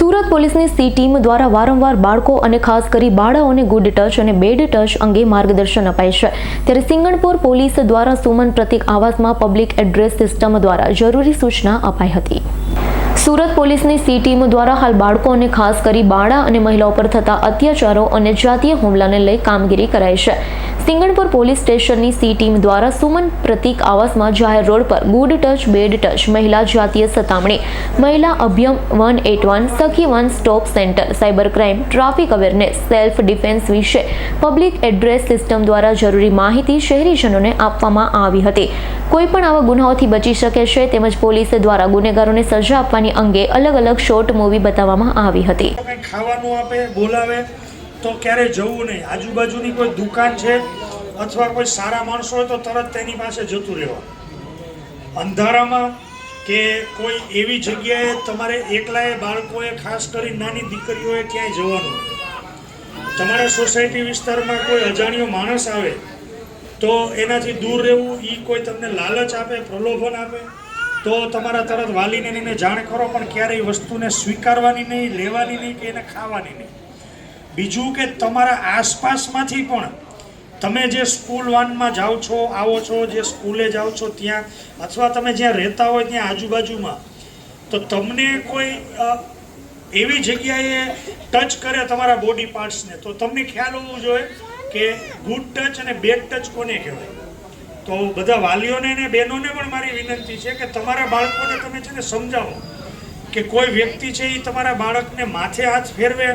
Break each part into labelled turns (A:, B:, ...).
A: સુરત પોલીસની C team દ્વારા વારંવાર બાળકો અને ખાસ કરી બાળાઓને ગુડ ટચ અને બેડ ટચ અંગે માર્ગદર્શન અપાય છે. ત્યારે સિંગણપુર પોલીસ દ્વારા સુમન પ્રતિક આવાસમાં પબ્લિક એડ્રેસ સિસ્ટમ દ્વારા જરૂરી સૂચના અપાઈ હતી. સુરત પોલીસની સી ટીમ દ્વારા હાલ બાળકો અને ખાસ કરી બાળા અને મહિલાઓ પર થતા અત્યાચારો અને જાતીય હુમલાને લઈ કામગીરી કરાય છે. સિંગણપુર પોલીસ સ્ટેશનની સી ટીમ દ્વારા સુમન પ્રતિક આવાસમાં જાહેર રોડ પર ગુડ ટચ, બેડ ટચ, મહિલા જાતીય સતામણી, મહિલા Abhayam one eight one, Sakhi one stop centre, cyber crime, traffic awareness, self defence વિશે પબ્લિક એડ્રેસ સિસ્ટમ દ્વારા જરૂરી માહિતી શહેરીજનોને આપવામાં આવી હતી. કોઈ પણ આવા ગુનાઓથી બચી શકે છે તેમજ પોલીસ દ્વારા ગુનેગારોને સજા આપવાની અંગે અલગ અલગ શોર્ટ મૂવી બતાવવામાં આવી હતી.
B: ખાવાનું આપે, બોલાવે, તો ક્યારે જવું નહીં. આજુબાજુની કોઈ દુકાન છે અથવા કોઈ સારા માણસો હોય તો તરત તેની પાસે જતું રહેવા અંધારામાં કે કોઈ એવી જગ્યાએ તમારે એકલાએ બાળકોએ, ખાસ કરી નાની દીકરીઓએ ક્યાંય જવાનું. તમારા સોસાયટી વિસ્તારમાં કોઈ અજાણ્યો માણસ આવે તો એનાથી દૂર રહેવું એ કોઈ તમને લાલચ આપે, પ્રલોભન આપે, તો તમારા તરત વાલીને એને જાણ કરો, પણ ક્યારેય વસ્તુને સ્વીકારવાની નહીં, લેવાની નહીં કે એને ખાવાની નહીં. બીજું કે તમારા આસપાસમાંથી પણ તમે જે સ્કૂલ વાનમાં જાઓ છો, આવો છો, જે સ્કૂલે જાઓ છો ત્યાં, અથવા તમે જ્યાં રહેતા હોય ત્યાં આજુબાજુમાં, તો તમને કોઈ એવી જગ્યાએ ટચ કરે તમારા બોડી પાર્ટ્સને, તો તમને ખ્યાલ હોવો જોઈએ કે ગુડ ટચ અને બેડ ટચ કોને કહેવાય? તો બધા વાલીઓને અને બહેનોને પણ મારી વિનંતી છે કે તમારા બાળકોને તમે છે ને સમજાવો કે કોઈ વ્યક્તિ છે એ તમારા બાળકને માથે હાથ ફેરવે,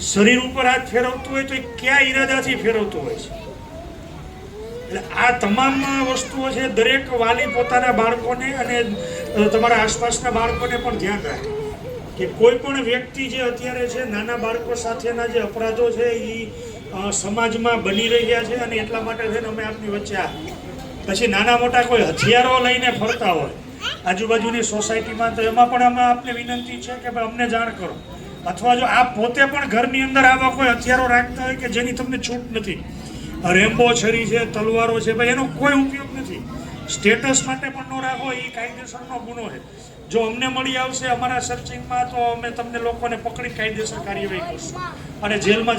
B: શરીર ઉપર હાથ ફેરવતું હોય તો એ કયા ઈરાદાથી ફેરવતું હોય છે? એટલે આ તમામ વસ્તુઓ છે દરેક વાલી પોતાના બાળકોને અને તમારા આસપાસના બાળકોને પણ ધ્યાન રાખે. કે કોઈ પણ વ્યક્તિ જે અત્યારે છે, નાના બાળકો સાથેના જે અપરાધો છે એ સમાજમાં બની રહ્યા છે અને એટલા માટે છે ને અમે આપની વચ્ચે આ પછી નાના મોટા કોઈ હથિયારો લઈને ફરતા હોય, આજુબાજુની સોસાયટીમાં તો એમાં પણ અમે આપને વિનંતી છે કે ભાઈ અમને જાણ કરો. અથવા જો આપ પોતે પણ ઘરની અંદર આવા કોઈ હથિયારો રાખતા હોય કે જેની તમને છૂટ નથી. રેમ્બો છરી છે, તલવારો છે, ભાઈ એનો કોઈ ઉપયોગ નથી. સ્ટેટસ માટે પણ ન રાખો, એ કાયદેસરનો ગુનો છે. જો અમને મળી આવશે અમારા સર્ચિંગમાં તો અમે તમને લોકોને પકડી કાયદેસર કાર્યવાહી કરશું. અને જેલમાં